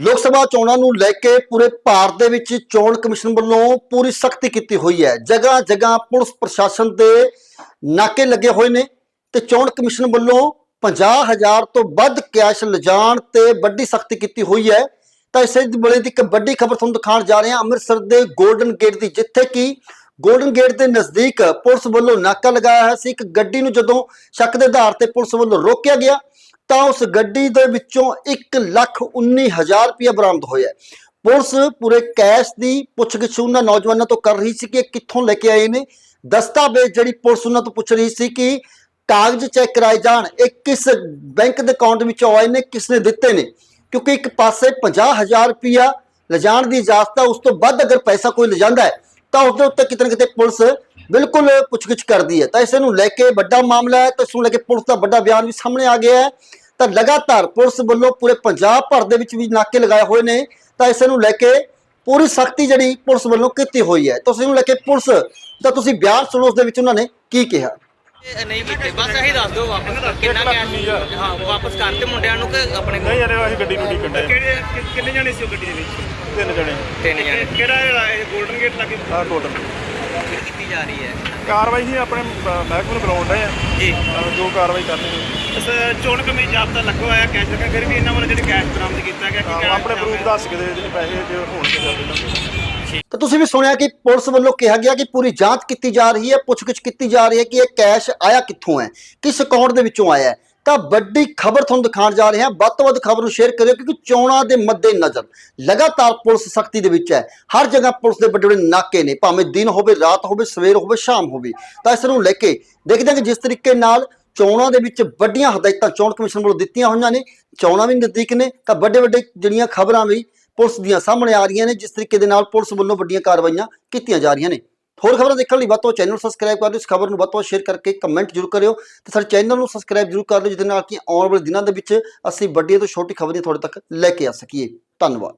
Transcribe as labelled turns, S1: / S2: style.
S1: ਲੋਕ ਸਭਾ ਚੋਣਾਂ ਨੂੰ ਲੈ ਕੇ ਪੂਰੇ ਭਾਰਤ ਦੇ ਵਿੱਚ ਚੋਣ ਕਮਿਸ਼ਨ ਵੱਲੋਂ ਪੂਰੀ ਸਖਤੀ ਕੀਤੀ ਹੋਈ ਹੈ। ਜਗ੍ਹਾ ਜਗ੍ਹਾ ਪੁਲਿਸ ਪ੍ਰਸ਼ਾਸਨ ਦੇ ਨਾਕੇ ਲੱਗੇ ਹੋਏ ਨੇ ਤੇ ਚੋਣ ਕਮਿਸ਼ਨ ਵੱਲੋਂ 50000 ਤੋਂ ਵੱਧ ਕੈਸ਼ ਲਿਜਾਣ ਤੇ ਵੱਡੀ ਸਖਤੀ ਕੀਤੀ ਹੋਈ ਹੈ। ਤਾਂ ਇਸੇ ਦੀ ਬੜੇ ਦੀ ਇੱਕ ਵੱਡੀ ਖਬਰ ਤੁਹਾਨੂੰ ਦਿਖਾਉਣ ਜਾ ਰਹੇ ਹਾਂ। ਅੰਮ੍ਰਿਤਸਰ ਦੇ 골ਡਨ ਗੇਟ ਦੀ, ਜਿੱਥੇ ਕਿ ਗੋਲਡਨ ਗੇਟ ਦੇ ਨਜ਼ਦੀਕ ਪੁਲਿਸ ਵੱਲੋਂ ਨਾਕਾ ਲਗਾਇਆ ਹੋਇਆ ਸੀ। ਇੱਕ ਗੱਡੀ ਨੂੰ ਜਦੋਂ ਸ਼ੱਕ ਦੇ ਆਧਾਰ ਤੇ ਪੁਲਿਸ ਵੱਲੋਂ ਰੋਕਿਆ ਗਿਆ ਤਾਂ ਉਸ ਗੱਡੀ ਦੇ ਵਿੱਚੋਂ 119000 ਰੁਪਏ ਬਰਾਮਦ ਹੋਇਆ ਪੁਲਿਸ ਪੂਰੇ ਕੈਸ਼ ਦੀ ਪੁੱਛਗਿੱਛ ਉਹਨਾਂ ਨੌਜਵਾਨਾਂ ਤੋਂ ਕਰ ਰਹੀ ਸੀ ਕਿ ਕਿੱਥੋਂ ਲੈ ਕੇ ਆਏ ਨੇ। ਦਸਤਾਵੇਜ਼ ਜਿਹੜੀ ਪੁਲਿਸ ਉਹਨਾਂ ਤੋਂ ਪੁੱਛ ਰਹੀ ਸੀ ਕਿ ਕਾਗਜ਼ ਚੈੱਕ ਕਰਾਏ ਜਾਣ, ਇਹ ਕਿਸ ਬੈਂਕ ਦੇ ਅਕਾਊਂਟ ਵਿੱਚੋਂ ਆਏ ਨੇ, ਕਿਸ ਨੇ ਦਿੱਤੇ ਨੇ? ਕਿਉਂਕਿ ਇੱਕ ਪਾਸੇ 50000 ਰੁਪਇਆ ਲਿਜਾਣ ਦੀ ਇਜਾਜ਼ਤ ਹੈ ਉਸ ਤੋਂ ਵੱਧ ਅਗਰ ਪੈਸਾ ਕੋਈ ਲਿਜਾਂਦਾ ਹੈ ਤਾਂ ਉਸ ਦੇ ਉੱਤੇ ਕਿਤੇ ਨਾ ਕਿਤੇ ਪੁਲਿਸ ਬਿਲਕੁਲ ਪੁੱਛਗਿੱਛ ਕਰਦੀ ਹੈ। ਤਾਂ ਇਸ ਨੂੰ ਲੈ ਕੇ ਵੱਡਾ ਮਾਮਲਾ ਹੈ ਤਾਂ ਇਸ ਨੂੰ ਲੈ ਕੇ ਪੁਲਿਸ ਦਾ ਵੱਡਾ ਬਿਆਨ ਵੀ ਸਾਹਮਣੇ ਆ ਗਿਆ ਹੈ। ਤਾਂ ਲਗਾਤਾਰ ਪੁਲਿਸ ਵੱਲੋਂ ਪੂਰੇ ਪੰਜਾਬ ਭਰ ਦੇ ਵਿੱਚ ਵੀ ਨਾਕੇ ਲਗਾਏ ਹੋਏ ਨੇ। ਤਾਂ ਇਸ ਨੂੰ ਲੈ ਕੇ ਪੂਰੀ ਸਖਤੀ ਜਿਹੜੀ ਪੁਲਿਸ ਵੱਲੋਂ ਕੀਤੀ ਹੋਈ ਹੈ। ਤਾਂ ਉਸ ਨੂੰ ਲੈ ਕੇ ਪੁਲਿਸ ਦਾ ਤੁਸੀਂ ਬਿਆਨ ਸੁਣੋ, ਉਸ ਦੇ ਵਿੱਚ ਉਹਨਾਂ ਨੇ ਕੀ ਕਿਹਾ।
S2: ਨਹੀਂ ਕੀਤੇ ਬਸ ਇਹੀ ਦੱਸ ਦਿਓ ਵਾਪਸ। ਕਿੰਨਾ ਕੈਸ਼ ਹਾਂ ਵਾਪਸ ਕਰਤੇ ਮੁੰਡਿਆਂ ਨੂੰ ਕਿ ਆਪਣੇ ਕੋਲ?
S3: ਨਹੀਂ ਯਾਰ ਅਸੀਂ ਗੱਡੀ ਨੂੰ ਠੀਕ ਕੱਢਿਆ
S4: ਕਿਹੜੇ ਕਿ- ਕਿੰਨੇ ਜਾਣੇ ਸੀ ਉਹ ਗੱਡੀ ਦੇ ਵਿੱਚ?
S3: ਤਿੰਨ ਜਣੇ।
S2: ਤਿੰਨ ਜਣੇ।
S4: ਕਿਹੜਾ ਜਿਹੜਾ ਇਹ 골ਡਨ ਗੇਟ ਲੱਗੇ?
S3: ਆਹ ਟੋਟਲ
S2: ਕੀਤੀ ਜਾ ਰਹੀ ਹੈ।
S3: ਕਾਰਵਾਈ ਹੀ ਆਪਣੇ ਅਹ, ਮਹਿਕਮੇ ਨੂੰ ਬੁਲਾਉਣ ਡਏ ਆ।
S2: ਜੀ।
S3: ਅਹ, ਜੋ ਕਾਰਵਾਈ ਕਰਨੀ
S4: ਇਸ ਚੋਣ ਕਮੇਟੀ ਜਾਬਤਾ ਲੱਗਾ ਹੋਇਆ ਕੈਸ਼ ਲੱਗਾ ਫਿਰ ਵੀ ਇਹਨਾਂ ਵੱਲੋਂ ਜਿਹੜੇ ਕੈਸ਼ ਬਰਾਮਦ ਕੀਤਾ ਗਿਆ
S3: ਅਹ, ਆਪਣੇ ਪ੍ਰੂਫ ਦੱਸ ਕੇ ਦੇ ਜਿਹੜੇ ਪੈਸੇ ਜੇ ਹੋਣਗੇ ਸਾਡੇ ਨਾਲ
S1: ਤਾਂ ਤੁਸੀਂ ਵੀ ਸੁਣਿਆ ਕਿ ਪੁਲਿਸ ਵੱਲੋਂ ਕਿਹਾ ਗਿਆ ਕਿ ਪੂਰੀ ਜਾਂਚ ਕੀਤੀ ਜਾ ਰਹੀ ਹੈ, ਪੁੱਛਗਿੱਛ ਕੀਤੀ ਜਾ ਰਹੀ ਹੈ ਕਿ ਇਹ ਕੈਸ਼ ਆਇਆ ਕਿੱਥੋਂ ਹੈ, ਕਿਸ ਅਕਾਊਂਟ ਦੇ ਵਿੱਚੋਂ ਆਇਆ ਹੈ। ਤਾਂ ਵੱਡੀ ਖਬਰ ਤੁਹਾਨੂੰ ਦਿਖਾਉਣ ਜਾ ਰਹੇ ਹਾਂ, ਵੱਧ ਤੋਂ ਵੱਧ ਖਬਰ ਨੂੰ ਸ਼ੇਅਰ ਕਰਿਓ ਕਿਉਂਕਿ ਚੋਣਾਂ ਦੇ ਮੱਦੇ ਨਜ਼ਰ ਲਗਾਤਾਰ ਪੁਲਿਸ ਸਖਤੀ ਦੇ ਵਿੱਚ ਹੈ। ਹਰ ਜਗ੍ਹਾ ਪੁਲਿਸ ਦੇ ਵੱਡੇ ਵੱਡੇ ਨਾਕੇ ਨੇ, ਭਾਵੇਂ ਦਿਨ ਹੋਵੇ, ਰਾਤ ਹੋਵੇ, ਸਵੇਰ ਹੋਵੇ, ਸ਼ਾਮ ਹੋਵੇ। ਤਾਂ ਇਸ ਨੂੰ ਲੈ ਕੇ ਦੇਖਦੇ ਹਾਂ ਕਿ ਜਿਸ ਤਰੀਕੇ ਨਾਲ ਚੋਣਾਂ ਦੇ ਵਿੱਚ ਵੱਡੀਆਂ ਹਦਾਇਤਾਂ ਚੋਣ ਕਮਿਸ਼ਨ ਵੱਲੋਂ ਦਿੱਤੀਆਂ ਹੋਈਆਂ ਨੇ, ਚੋਣਾਂ ਵੀ ਨਜ਼ਦੀਕ ਨੇ। ਤਾਂ ਵੱਡੇ ਵੱਡੇ ਜਿਹੜੀਆਂ ਖਬਰਾਂ ਵੀ ਪੁਲਿਸ ਦੀਆਂ ਸਾਹਮਣੇ ਆ ਰਹੀਆਂ ਨੇ, ਜਿਸ ਤਰੀਕੇ ਦੇ ਨਾਲ ਪੁਲਿਸ ਵੱਲੋਂ ਵੱਡੀਆਂ ਕਾਰਵਾਈਆਂ ਕੀਤੀਆਂ ਜਾ ਰਹੀਆਂ ਨੇ। ਹੋਰ ਖਬਰਾਂ ਦੇਖਣ ਲਈ ਵੱਧ ਤੋਂ ਵੱਧ ਚੈਨਲ ਸਬਸਕ੍ਰਾਈਬ ਕਰ ਲਿਓ ਇਸ ਖਬਰ ਨੂੰ ਵੱਧ ਤੋਂ ਵੱਧ ਸ਼ੇਅਰ ਕਰਕੇ ਕਮੈਂਟ ਜ਼ਰੂਰ ਕਰਿਓ ਤੇ ਸਾਡੇ ਚੈਨਲ ਨੂੰ ਸਬਸਕ੍ਰਾਈਬ ਜ਼ਰੂਰ ਕਰ ਲਿਓ ਜਿਹਦੇ ਨਾਲ ਕਿ ਆਉਣ ਵਾਲੇ ਦਿਨਾਂ ਦੇ ਵਿੱਚ ਅਸੀਂ ਵੱਡੀਆਂ ਤੋਂ ਛੋਟੀ ਖਬਰਾਂ ਤੁਹਾਡੇ ਤੱਕ ਲੈ ਕੇ ਆ ਸਕੀਏ। ਧੰਨਵਾਦ।